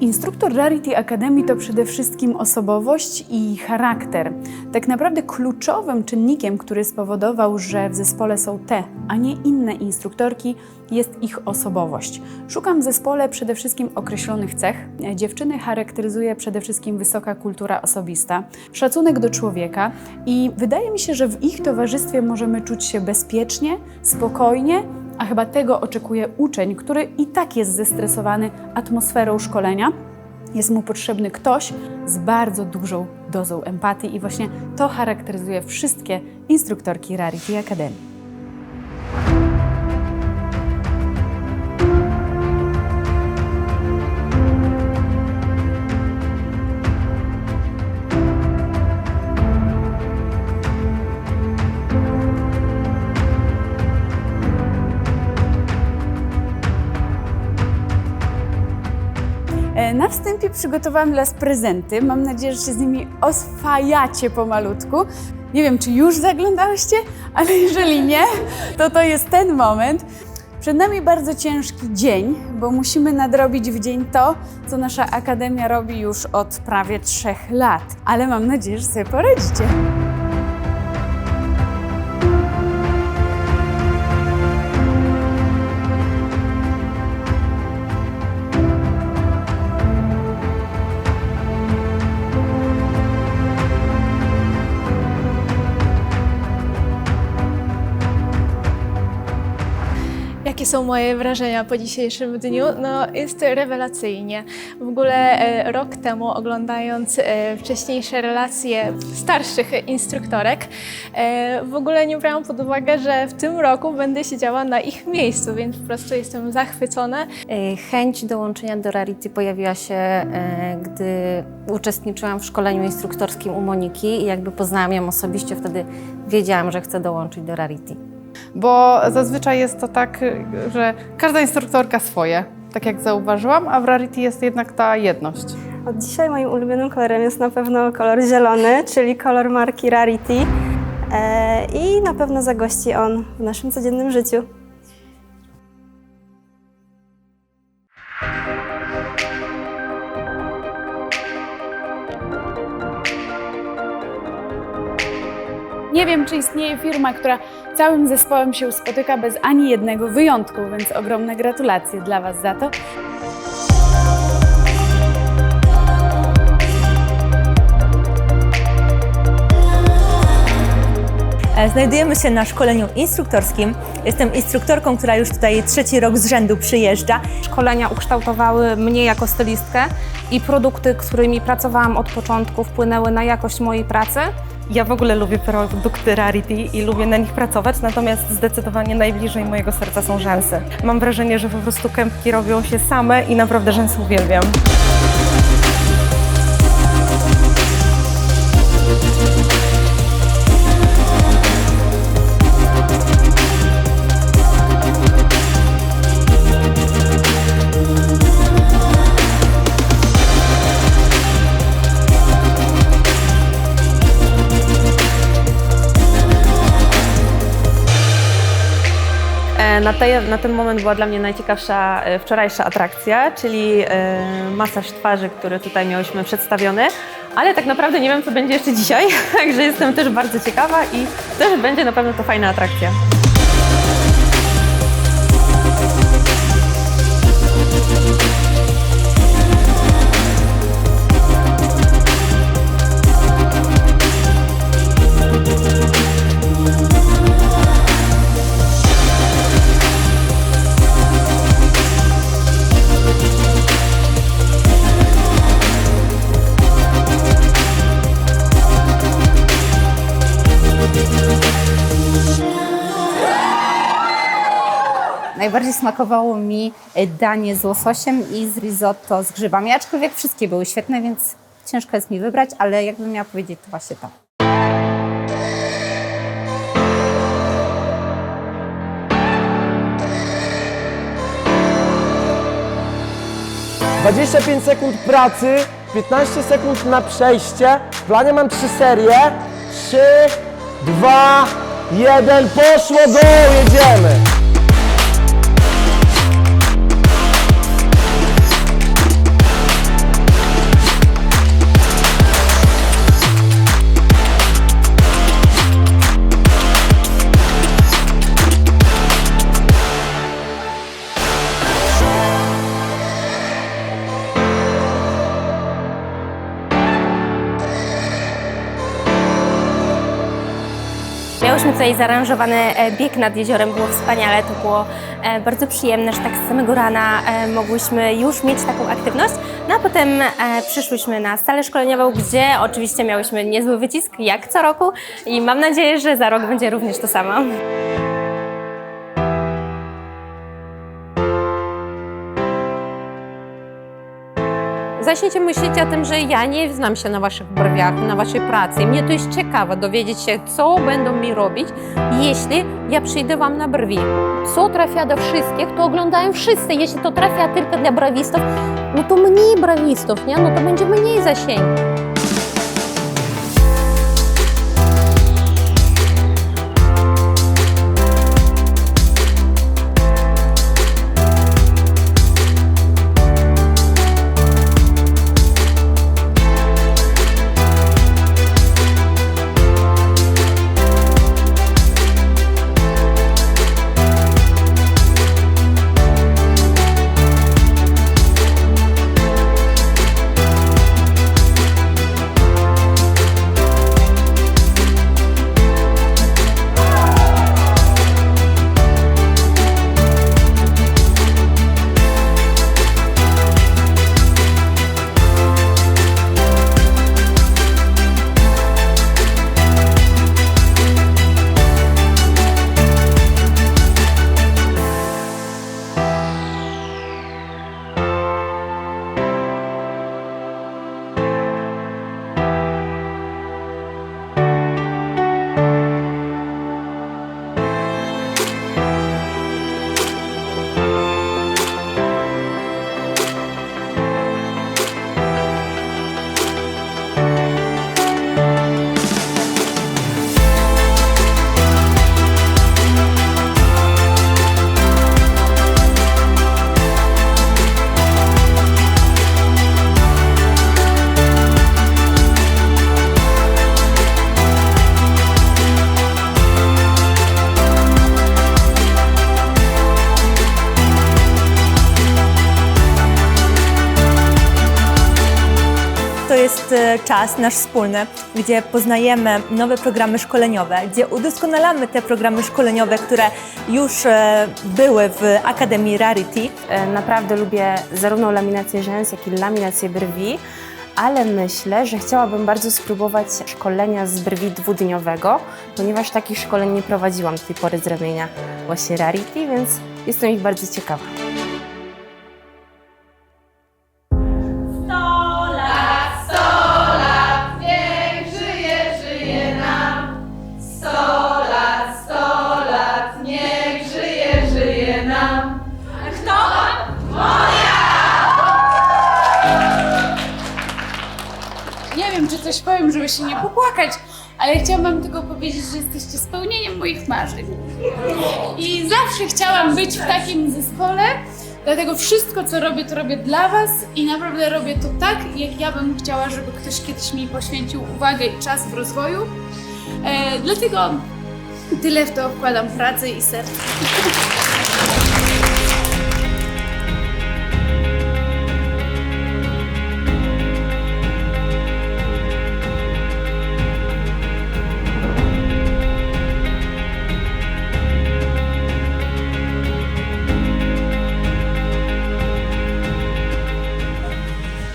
Instruktor Rarity Academy to przede wszystkim osobowość i charakter. Tak naprawdę kluczowym czynnikiem, który spowodował, że w zespole są te, a nie inne instruktorki, jest ich osobowość. Szukam w zespole przede wszystkim określonych cech. Dziewczyny charakteryzuje przede wszystkim wysoka kultura osobista, szacunek do człowieka i wydaje mi się, że w ich towarzystwie możemy czuć się bezpiecznie, spokojnie, a chyba tego oczekuje uczeń, który i tak jest zestresowany atmosferą szkolenia. Jest mu potrzebny ktoś z bardzo dużą dozą empatii i właśnie to charakteryzuje wszystkie instruktorki Rarity Academy. Na wstępie przygotowałam dla Was prezenty. Mam nadzieję, że się z nimi oswajacie pomalutku. Nie wiem, czy już zaglądałyście, ale jeżeli nie, to to jest ten moment. Przed nami bardzo ciężki dzień, bo musimy nadrobić w dzień to, co nasza akademia robi już od prawie trzech lat. Ale mam nadzieję, że sobie poradzicie. Jakie są moje wrażenia po dzisiejszym dniu? No, jest rewelacyjnie. W ogóle e, rok temu, oglądając e, wcześniejsze relacje starszych instruktorek, e, w ogóle nie brałam pod uwagę, że w tym roku będę siedziała na ich miejscu, więc po prostu jestem zachwycona. Chęć dołączenia do Rarity pojawiła się, gdy uczestniczyłam w szkoleniu instruktorskim u Moniki i jakby poznałam ją osobiście, wtedy wiedziałam, że chcę dołączyć do Rarity. Bo zazwyczaj jest to tak, że każda instruktorka swoje, tak jak zauważyłam, a w Rarity jest jednak ta jedność. Od dzisiaj moim ulubionym kolorem jest na pewno kolor zielony, czyli kolor marki Rarity. E, I na pewno zagości on w naszym codziennym życiu. Wiem, czy istnieje firma, która całym zespołem się spotyka bez ani jednego wyjątku, więc ogromne gratulacje dla Was za to. Znajdujemy się na szkoleniu instruktorskim. Jestem instruktorką, która już tutaj trzeci rok z rzędu przyjeżdża. Szkolenia ukształtowały mnie jako stylistkę i produkty, z którymi pracowałam od początku, wpłynęły na jakość mojej pracy. Ja w ogóle lubię produkty Rarity i lubię na nich pracować, natomiast zdecydowanie najbliżej mojego serca są rzęsy. Mam wrażenie, że po prostu kępki robią się same i naprawdę rzęsy uwielbiam. Na, tej, na ten moment była dla mnie najciekawsza e, wczorajsza atrakcja, czyli e, masaż twarzy, który tutaj miałyśmy przedstawiony, ale tak naprawdę nie wiem, co będzie jeszcze dzisiaj, także jestem też bardzo ciekawa i też będzie na pewno to fajna atrakcja. Najbardziej smakowało mi e, danie z łososiem i z risotto z grzybami, aczkolwiek wszystkie były świetne, więc ciężko jest mi wybrać, ale jakbym miała powiedzieć, to właśnie to. Dwadzieścia pięć sekund pracy, 15 sekund na przejście. W planie mam trzy serie. 3, 2, 1, poszło, go, jedziemy! Miałyśmy tutaj zaaranżowany e, bieg nad jeziorem, było wspaniale, to było e, bardzo przyjemne, że tak z samego rana e, mogłyśmy już mieć taką aktywność. No a potem przyszłyśmy na salę szkoleniową, gdzie oczywiście miałyśmy niezły wycisk, jak co roku i mam nadzieję, że za rok będzie również to samo. Zacznijcie myśleć o tym, że ja nie znam się na waszych brwiach, na waszej pracy. Mnie to jest ciekawe dowiedzieć się, co będą mi robić, jeśli ja przyjdę wam na brwi. Co trafia do wszystkich, to oglądają wszyscy. Jeśli to trafia tylko dla brawistów, no to mniej brawistów, nie? No to będzie mniej zasięgu. Jest e, czas nasz wspólny, gdzie poznajemy nowe programy szkoleniowe, gdzie udoskonalamy te programy szkoleniowe, które już e, były w Akademii Rarity. E, Naprawdę lubię zarówno laminację rzęs, jak i laminację brwi, ale myślę, że chciałabym bardzo spróbować szkolenia z brwi dwudniowego, ponieważ takich szkoleń nie prowadziłam do tej pory z ramienia właśnie Rarity, więc jestem ich bardzo ciekawa. Coś powiem, żeby się nie popłakać, ale chciałam wam tylko powiedzieć, że jesteście spełnieniem moich marzeń. I zawsze chciałam być w takim zespole, dlatego wszystko, co robię, to robię dla was i naprawdę robię to tak, jak ja bym chciała, żeby ktoś kiedyś mi poświęcił uwagę i czas w rozwoju. E, dlatego tyle w to wkładam pracy i serce.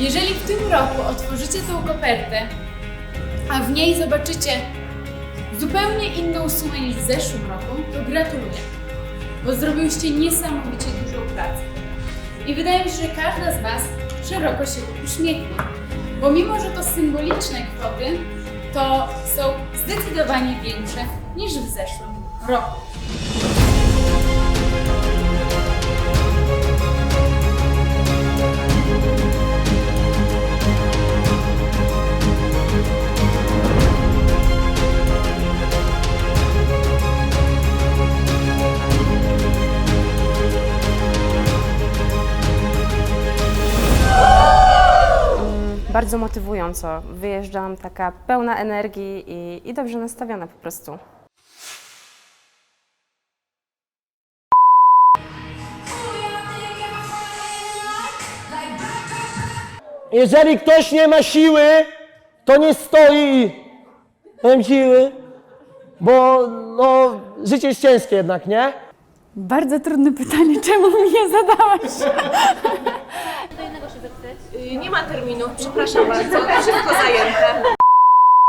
Jeżeli w tym roku otworzycie tą kopertę, a w niej zobaczycie zupełnie inną sumę niż w zeszłym roku, to gratuluję, bo zrobiłyście niesamowicie dużą pracę. I wydaje mi się, że każda z Was szeroko się uśmiechnie, bo mimo, że to symboliczne kwoty, to są zdecydowanie większe niż w zeszłym roku. Bardzo motywująco. Wyjeżdżam taka pełna energii i, i dobrze nastawiona po prostu. Jeżeli ktoś nie ma siły, to nie stoi. Mam siły. bo no, życie jest ciężkie jednak, nie? Bardzo trudne pytanie, czemu mi je zadałaś? Nie ma terminów, przepraszam bardzo, szybko zajęte.